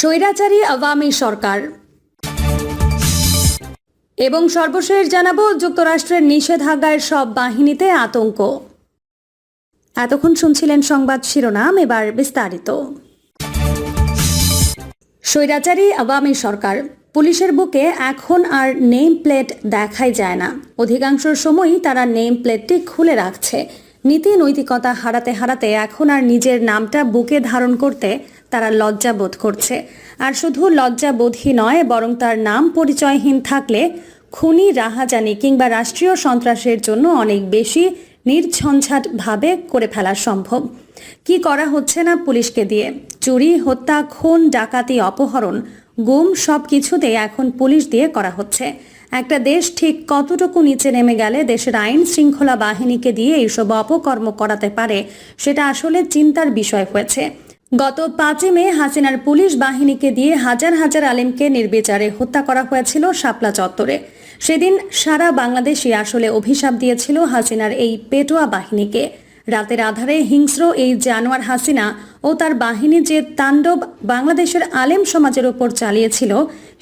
স্বৈরাচারী আওয়ামী সরকার। এবং সর্বশেষ জানাব, যুক্তরাষ্ট্রের নিষেধাজ্ঞায় সব বাহিনীতে আতঙ্ক। এতক্ষণ শুনছিলেন সংবাদ শিরোনাম, এবার বিস্তারিত। স্বৈরাচারী আওয়ামী সরকার, পুলিশের বুকে এখন আর নেম প্লেট দেখাই যায় না। অধিকাংশ সময়ই তারা নেম প্লেটটি খুলে রাখছে। নীতি নৈতিকতা হারাতে হারাতে এখন আর নিজের নামটা বুকে ধারণ করতে তারা লজ্জা বোধ করছে। আর শুধু লজ্জা বোধই নয়, বরং তার নাম পরিচয়হীন থাকলে খুনি, রাহাজানি কিংবা রাষ্ট্রীয় সন্ত্রাসের জন্য অনেক বেশি নির্ঝঞ্ঝাটভাবে করে ফেলা সম্ভব। কি করা হচ্ছে না পুলিশকে দিয়ে? চুরি, হত্যা, খুন, ডাকাতি, অপহরণ, গুম সব কিছুতেই এখন পুলিশ দিয়ে করা হচ্ছে। একটা দেশ ঠিক কতটুকু নিচে নেমে গেলে দেশের আইন শৃঙ্খলা বাহিনীকে দিয়ে এইসব অপকর্ম করাতে পারে, সেটা আসলে চিন্তার বিষয় হয়েছে। গত পাঁচই মে হাসিনার পুলিশ বাহিনীকে দিয়ে হাজার হাজার আলেমকে নির্বিচারে হত্যা করা হয়েছিল শাপলা চত্বরে। সেদিন সারা বাংলাদেশই আসলে অভিশাপ দিয়েছিল হাসিনার এই পেটোয়া বাহিনীকে। রাতের আধারে হিংস্র এই জানোয়ার হাসিনা ও তার বাহিনী যে তাণ্ডব বাংলাদেশের আলেম সমাজের ওপর চালিয়েছিল,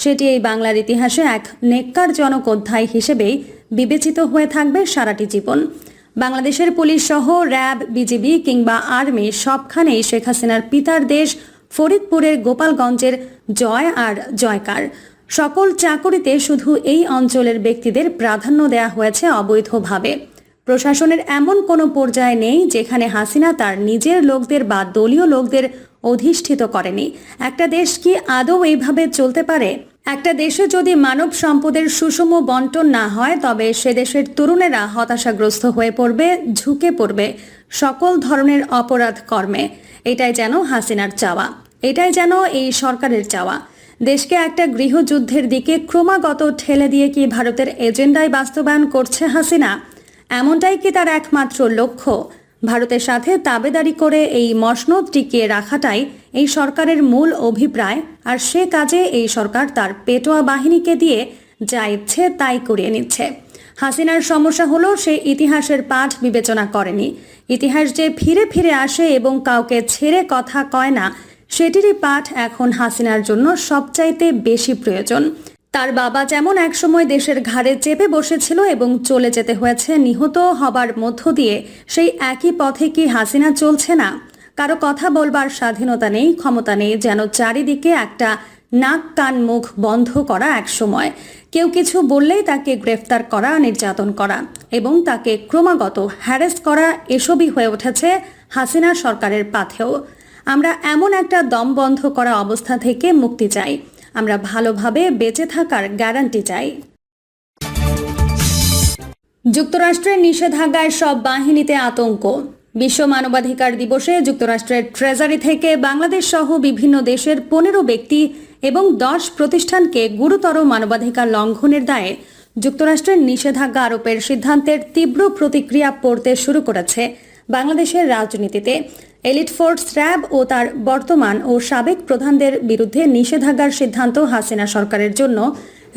সেটি এই বাংলার ইতিহাসে এক নেককারজনক অধ্যায় হিসেবেই বিবেচিত হয়ে থাকবে সারাটি জীবন। বাংলাদেশের পুলিশ সহ র্যাব, বিজিবি কিংবা আর্মি সবখানেই শেখ হাসিনার পিতার দেশ ফরিদপুরের গোপালগঞ্জের জয় আর জয়কার। সকল চাকরিতে শুধু এই অঞ্চলের ব্যক্তিদের প্রাধান্য দেয়া হয়েছে অবৈধভাবে। প্রশাসনের এমন কোনো পর্যায়ে নেই যেখানে হাসিনা তার নিজের লোকদের বা দলীয় লোকদের অধিষ্ঠিত করেনি। একটা দেশ কি আদৌ এইভাবে চলতে পারে? একটা দেশে যদি মানব সম্পদের সুষম বন্টন না হয়, তবে সে দেশের তরুণেরা হতাশাগ্রস্ত হয়ে পড়বে, ঝুঁকে পড়বে সকল ধরনের অপরাধ কর্মে। এটাই যেন হাসিনার চাওয়া। এটাই যেন এই সরকারের চাওয়া। দেশকে একটা গৃহযুদ্ধের দিকে ক্রমাগত ঠেলে দিয়ে কি ভারতের এজেন্ডায় বাস্তবায়ন করছে হাসিনা? এমনটাই কি তার একমাত্র লক্ষ্য? ভারতের সাথে তাবেদারি করে এই মসনদ টিকিয়ে রাখাটাই এই সরকারের মূল অভিপ্রায়, আর সে কাজে এই সরকার তার পেটোয়া বাহিনীকে দিয়ে যা ইচ্ছে তাই করিয়ে নিচ্ছে। হাসিনার সমস্যা হলো সে ইতিহাসের পাঠ বিবেচনা করেনি। ইতিহাস যে ফিরে ফিরে আসে এবং কাউকে ছেড়ে কথা কয় না, সেটিরই পাঠ এখন হাসিনার জন্য সবচাইতে বেশি প্রয়োজন। তার বাবা যেমন একসময় দেশের ঘাড়ে চেপে বসেছিল এবং চলে যেতে হয়েছে, নিহত হবার মধ্য দিয়ে সেই একই পথে কি হাসিনা চলছে না? কারও কথা বলবার স্বাধীনতা নেই, ক্ষমতা নেই, যেন চারিদিকে একটা নাক কান মুখ বন্ধ করা এক সময়। কেউ কিছু বললেই তাকে গ্রেফতার করা, নির্যাতন করা এবং তাকে ক্রমাগত হ্যারেস্ট করা এসবই হয়ে উঠেছে হাসিনা সরকারের পাথেও। আমরা এমন একটা দম বন্ধ করা অবস্থা থেকে মুক্তি চাই। আমরা ভালোভাবে বেঁচে থাকার গ্যারান্টি চাই। যুক্তরাষ্ট্রের নিষেধাজ্ঞায় সব বাহিনীতে আতঙ্ক। বিশ্ব মানবাধিকার দিবসে যুক্তরাষ্ট্রের ট্রেজারি থেকে বাংলাদেশ সহ বিভিন্ন দেশের পনেরো ব্যক্তি এবং দশ প্রতিষ্ঠানকে গুরুতর মানবাধিকার লঙ্ঘনের দায়ে যুক্তরাষ্ট্রের নিষেধাজ্ঞা আরোপের সিদ্ধান্তের তীব্র প্রতিক্রিয়া পড়তে শুরু করেছে বাংলাদেশের রাজনীতিতে। এলিট ফোর্স র্যাব ও তার বর্তমান ও সাবেক প্রধানদের বিরুদ্ধে নিষেধাজ্ঞার সিদ্ধান্ত হাসিনা সরকারের জন্য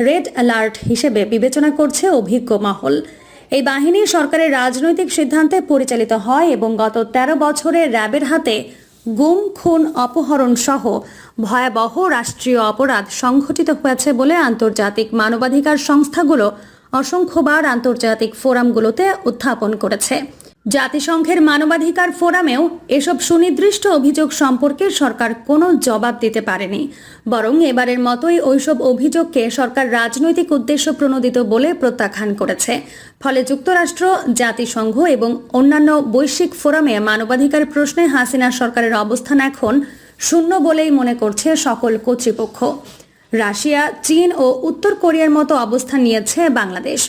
রেড অ্যালার্ট হিসেবে বিবেচনা করছে অভিজ্ঞ মহল। এই বাহিনী সরকারের রাজনৈতিক সিদ্ধান্তে পরিচালিত হয় এবং গত ১৩ বছরে র্যাবের হাতে গুম, খুন, অপহরণ সহ ভয়াবহ রাষ্ট্রীয় অপরাধ সংঘটিত হয়েছে বলে আন্তর্জাতিক মানবাধিকার সংস্থাগুলো অসংখ্যবার আন্তর্জাতিক ফোরামগুলোতে উত্থাপন করেছে। জাতিসংঘের মানবাধিকার ফোরামেও এসব সুনির্দিষ্ট অভিযোগ সম্পর্কে সরকার কোনো জবাব দিতে পারেনি। বরং এবারের মতোই ওইসব অভিযোগকে সরকার রাজনৈতিক উদ্দেশ্য প্রণোদিত বলে প্রত্যাখ্যান করেছে। ফলে যুক্তরাষ্ট্র, জাতিসংঘ এবং অন্যান্য বৈশ্বিক ফোরামে মানবাধিকার প্রশ্নে হাসিনা সরকারের অবস্থান এখন শূন্য বলেই মনে করছে সকল কর্তৃপক্ষ। রাশিয়া, চীন ও উত্তর কোরিয়ার মতো অবস্থান নিয়েছে বাংলাদেশ।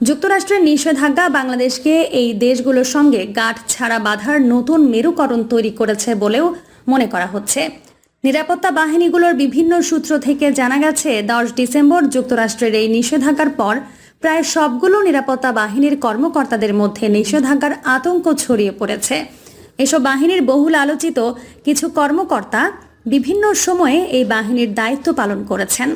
যুক্তরাষ্ট্রের নিষেধাজ্ঞা বাংলাদেশকে এই দেশগুলোর সঙ্গে গাঁট ছাড়া বাঁধার নতুন মেরুকরণ তৈরি করেছে বলেও মনে করা হচ্ছে। নিরাপত্তা বাহিনীগুলোর বিভিন্ন সূত্র থেকে জানা গেছে, দশ ডিসেম্বর যুক্তরাষ্ট্রের এই নিষেধাজ্ঞার পর প্রায় সবগুলো নিরাপত্তা বাহিনীর কর্মকর্তাদের মধ্যে নিষেধাজ্ঞার আতঙ্ক ছড়িয়ে পড়েছে। এসব বাহিনীর বহুল আলোচিত কিছু কর্মকর্তা বিভিন্ন সময়ে এই বাহিনীর দায়িত্ব পালন করেছেন।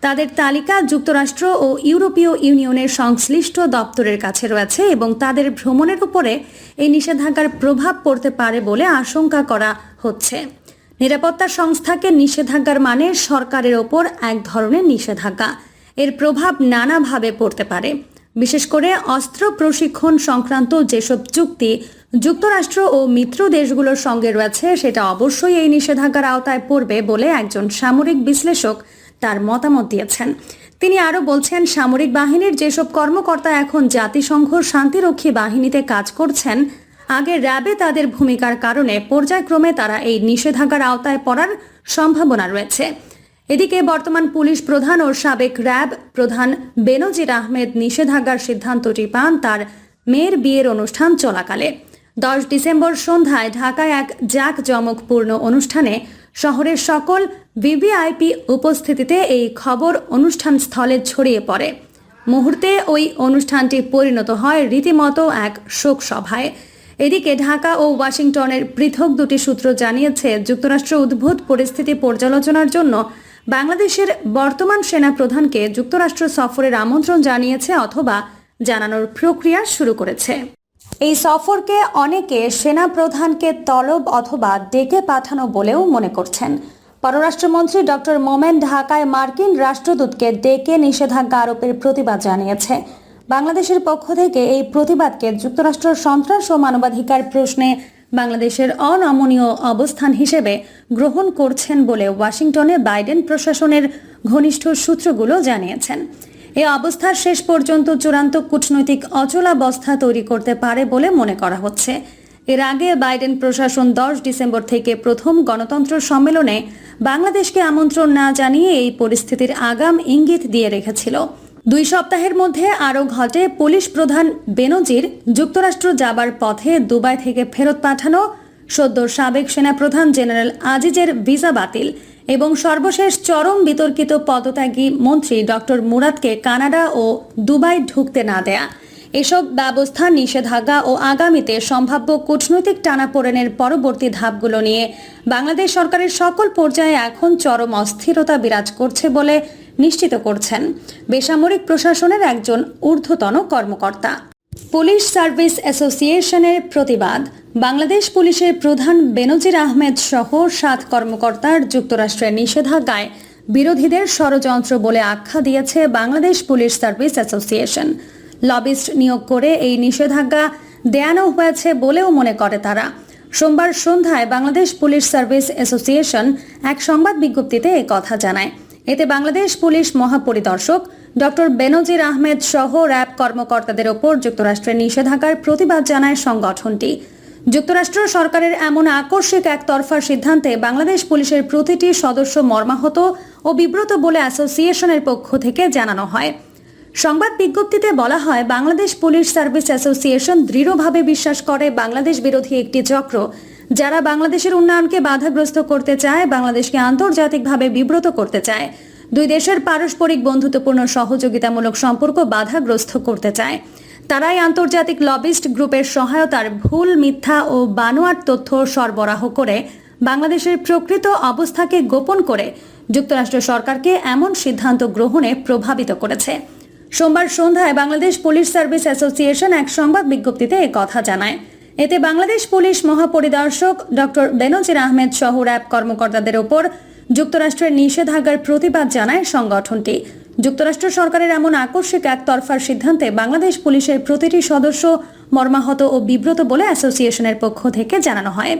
তাদের তালিকা যুক্তরাষ্ট্র ও ইউরোপীয় ইউনিয়নের সংশ্লিষ্ট দপ্তরের কাছে রয়েছে এবং তাদের ভ্রমণের উপরে এই নিষেধাজ্ঞার প্রভাব পড়তে পারে বলে আশঙ্কা করা হচ্ছে। নিরাপত্তা সংস্থাকে নিষেধাজ্ঞার মানে সরকারের ওপর এক ধরনের নিষেধাজ্ঞা। এর প্রভাব নানাভাবে পড়তে পারে। বিশেষ করে অস্ত্র প্রশিক্ষণ সংক্রান্ত যেসব চুক্তি যুক্তরাষ্ট্র ও মিত্র দেশগুলোর সঙ্গে রয়েছে, সেটা অবশ্যই এই নিষেধাজ্ঞার আওতায় পড়বে বলে একজন সামরিক বিশ্লেষক তার মতামত দিয়েছেন। তিনি আরও বলছেন, সামরিক বাহিনীর যেসব কর্মকর্তা এখন জাতিসংঘ শান্তিরক্ষী বাহিনীতে কাজ করছেন, আগে র্যাবে তাদের ভূমিকার কারণে পর্যায়ক্রমে তারা এই নিষেধাজ্ঞার আওতায় পড়ার সম্ভাবনা রয়েছে। এদিকে বর্তমান পুলিশ প্রধান ও সাবেক র্যাব প্রধান বেনজির আহমেদ নিষেধাজ্ঞার সিদ্ধান্তটি পান তার মেয়ের বিয়ের অনুষ্ঠান চলাকালে। দশ ডিসেম্বর সন্ধ্যায় ঢাকায় এক জাঁকজমকপূর্ণ অনুষ্ঠানে শহরের সকল ভিভিআইপি উপস্থিতিতে এই খবর অনুষ্ঠান স্থলে ছড়িয়ে পড়ে। মুহূর্তে ওই অনুষ্ঠানটি পরিণত হয় রীতিমতো এক শোক সভায় এদিকে ঢাকা ও ওয়াশিংটনের পৃথক দুটি সূত্র জানিয়েছে, যুক্তরাষ্ট্র উদ্ভূত পরিস্থিতি পর্যালোচনার জন্য বাংলাদেশের বর্তমান সেনা প্রধানকে যুক্তরাষ্ট্র সফরের আমন্ত্রণ জানিয়েছে অথবা জানানোর প্রক্রিয়া শুরু করেছে। এই সফরকে অনেকে সেনা প্রধানকে তলব অথবা ডেকে পাঠানো বলেও মনে করছেন। পররাষ্ট্রমন্ত্রী ডক্টর মোমেন ঢাকায় মার্কিন রাষ্ট্রদূতকে ডেকে নিষেধাজ্ঞা আরোপের প্রতিবাদ জানিয়েছে। বাংলাদেশের পক্ষ থেকে এই প্রতিবাদকে যুক্তরাষ্ট্র সন্ত্রাস ও মানবাধিকার প্রশ্নে বাংলাদেশের অনমনীয় অবস্থান হিসেবে গ্রহণ করছেন বলে ওয়াশিংটনে বাইডেন প্রশাসনের ঘনিষ্ঠ সূত্রগুলো জানিয়েছেন। এ অবস্থার শেষ পর্যন্ত চূড়ান্ত কূটনৈতিক অচলাবস্থা তৈরি করতে পারে বলে মনে করা হচ্ছে। এর আগে বাইডেন প্রশাসন দশ ডিসেম্বর থেকে প্রথম গণতন্ত্র সম্মেলনে বাংলাদেশকে আমন্ত্রণ না জানিয়ে এই পরিস্থিতির আগাম ইঙ্গিত দিয়ে রেখেছিল। দুই সপ্তাহের মধ্যে আরও ঘটে পুলিশ প্রধান বেনজির যুক্তরাষ্ট্র যাবার পথে দুবাই থেকে ফেরত পাঠানো। সদ্য সাবেক সেনাপ্রধান জেনারেল আজিজের ভিসা বাতিল। এবং সর্বশেষ চরম বিতর্কিত পদত্যাগী মন্ত্রী ডক্টর মুরাদকে কানাডা ও দুবাই ঢুকতে না দেয়া। এসব ব্যবস্থা, নিষেধাজ্ঞা ও আগামীতে সম্ভাব্য কূটনৈতিক টানাপোড়েনের পরবর্তী ধাপগুলো নিয়ে বাংলাদেশ সরকারের সকল পর্যায়ে এখন চরম অস্থিরতা বিরাজ করছে বলে নিশ্চিত করছেন। বেসামরিক প্রশাসনের একজন ঊর্ধ্বতন কর্মকর্তা। পুলিশ সার্ভিস অ্যাসোসিয়েশনের প্রতিবাদ। বাংলাদেশ পুলিশের প্রধান বেনজির আহমেদ সহ সাত কর্মকর্তার যুক্তরাষ্ট্রের নিষেধাজ্ঞায় বিরোধীদের ষড়যন্ত্র বলে আখ্যা দিয়েছে Bangladesh police service association. Lobbyist নিয়োগ করে এই নিষেধাজ্ঞা দেয়ানো হয়েছে বলেও মনে করে তারা। সোমবার সন্ধ্যায় বাংলাদেশ পুলিশ সার্ভিস অ্যাসোসিয়েশন এক সংবাদ বিজ্ঞপ্তিতে কথা জানায়। এতে বাংলাদেশ পুলিশ মহাপরিদর্শক ডক্টর বেনজির আহমেদ সহ র্যাব কর্মকর্তাদের ওপর যুক্তরাষ্ট্রের নিষেধাজ্ঞার প্রতিবাদ জানায় সংগঠনটি। যুক্তরাষ্ট্র সরকারের এমন আকস্মিক একতরফা সিদ্ধান্তে বাংলাদেশ পুলিশের প্রতিটি সদস্য মর্মাহত ও বিব্রত বলে অ্যাসোসিয়েশনের পক্ষ থেকে জানানো হয়। সংবাদ বিজ্ঞপ্তিতে বলা হয়, বাংলাদেশ পুলিশ সার্ভিস অ্যাসোসিয়েশন দৃঢ়ভাবে বিশ্বাস করে বাংলাদেশ বিরোধী একটি চক্র, যারা বাংলাদেশের উন্নয়নকে বাধাগ্রস্ত করতে চায়, বাংলাদেশকে আন্তর্জাতিকভাবে বিব্রত করতে চায়। দুই দেশের পারস্পরিক বন্ধুত্বপূর্ণ সহযোগিতামূলক সম্পর্ক বাধাগ্রস্ত করতে চায়। তারাই আন্তর্জাতিক লবিস্ট গ্রুপের সহায়তার ভুল, মিথ্যা ও বানোয়ার তথ্য সরবরাহ করে বাংলাদেশের প্রকৃত অবস্থাকে গোপন করে যুক্তরাষ্ট্র সরকারকে এমন সিদ্ধান্ত গ্রহণে প্রভাবিত করেছে। সোমবার সন্ধ্যায় বাংলাদেশ পুলিশ সার্ভিস অ্যাসোসিয়েশন এক সংবাদ বিজ্ঞপ্তিতে কথা জানায়। এতে বাংলাদেশ পুলিশ মহাপরিদর্শক ডক্টর বেনজির আহমেদ সহ র্যাব কর্মকর্তাদের ওপর যুক্তরাষ্ট্রের নিষেধাজ্ঞার প্রতিবাদ জানায় সংগঠনটি। যুক্তরাষ্ট্র সরকারের এমন আকস্মিক একতরফার সিদ্ধান্তে বাংলাদেশ পুলিশের প্রতিটি সদস্য মর্মাহত ও বিব্রত বলে অ্যাসোসিয়েশনের পক্ষ থেকে জানানো হয়।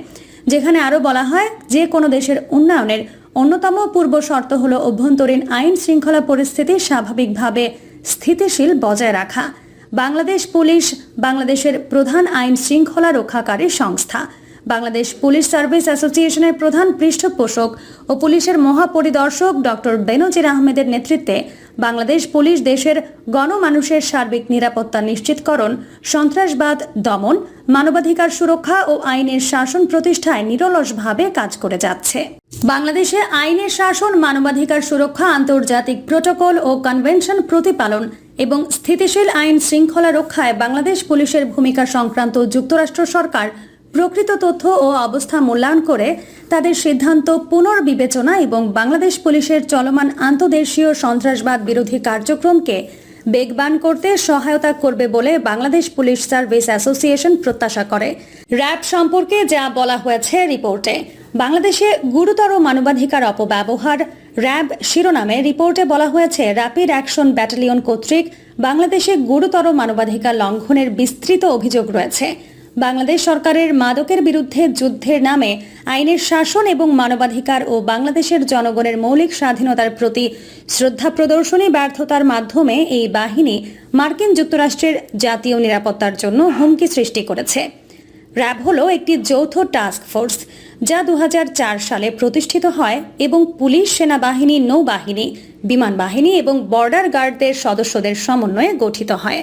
যেখানে আরও বলা হয়, যে কোনো দেশের উন্নয়নের অন্যতম পূর্ব শর্ত হল অভ্যন্তরীণ আইন শৃঙ্খলা পরিস্থিতি স্বাভাবিকভাবে স্থিতিশীল বজায় রাখা। বাংলাদেশ পুলিশ বাংলাদেশের প্রধান আইন শৃঙ্খলা রক্ষাকারী সংস্থা। বাংলাদেশ পুলিশ সার্ভিস অ্যাসোসিয়েশনের প্রধান পৃষ্ঠপোষক ও পুলিশের মহাপরিদর্শক ডক্টর বেনজির আহমেদের নেতৃত্বে বাংলাদেশ পুলিশ দেশের গণমানুষের সার্বিক নিরাপত্তা নিশ্চিতকরণ, সন্ত্রাসবাদ, দমন, মানবাধিকার সুরক্ষা ও আইনের শাসন প্রতিষ্ঠায় নিরলসভাবে কাজ করে যাচ্ছে। বাংলাদেশে আইনের শাসন, মানবাধিকার সুরক্ষা, আন্তর্জাতিক প্রোটোকল ও কনভেনশন প্রতিপালন এবং স্থিতিশীল আইন শৃঙ্খলা রক্ষায় বাংলাদেশ পুলিশের ভূমিকা সংক্রান্ত যুক্তরাষ্ট্র সরকার প্রকৃত তথ্য ও অবস্থা মূল্যায়ন করে তাদের সিদ্ধান্ত পুনর্বিবেচনা এবং বাংলাদেশ পুলিশের চলমান আন্তদেশীয় সন্ত্রাসবাদ বিরোধী কার্যক্রমকে বেগবান করতে সহায়তা করবে বলে বাংলাদেশ পুলিশ সার্ভিস অ্যাসোসিয়েশন প্রত্যাশা করে। র্যাব সম্পর্কে যা বলা হয়েছে রিপোর্টে, বাংলাদেশে গুরুতর মানবাধিকার অপব্যবহার, র্যাব শিরোনামে রিপোর্টে বলা হয়েছে, র্যাপিড অ্যাকশন ব্যাটালিয়ন কর্তৃক বাংলাদেশে গুরুতর মানবাধিকার লঙ্ঘনের বিস্তৃত অভিযোগ রয়েছে। বাংলাদেশ সরকারের মাদকের বিরুদ্ধে যুদ্ধের নামে আইনের শাসন এবং মানবাধিকার ও বাংলাদেশের জনগণের মৌলিক স্বাধীনতার প্রতি শ্রদ্ধা প্রদর্শনী ব্যর্থতার মাধ্যমে এই বাহিনী মার্কিন যুক্তরাষ্ট্রের জাতীয় নিরাপত্তার জন্য হুমকি সৃষ্টি করেছে। র্যাব হল একটি যৌথ টাস্ক ফোর্স যা দু হাজার চার সালে প্রতিষ্ঠিত হয় এবং পুলিশ, সেনাবাহিনী, নৌবাহিনী, বিমান বাহিনী এবং বর্ডার গার্ডদের সদস্যদের সমন্বয়ে গঠিত হয়।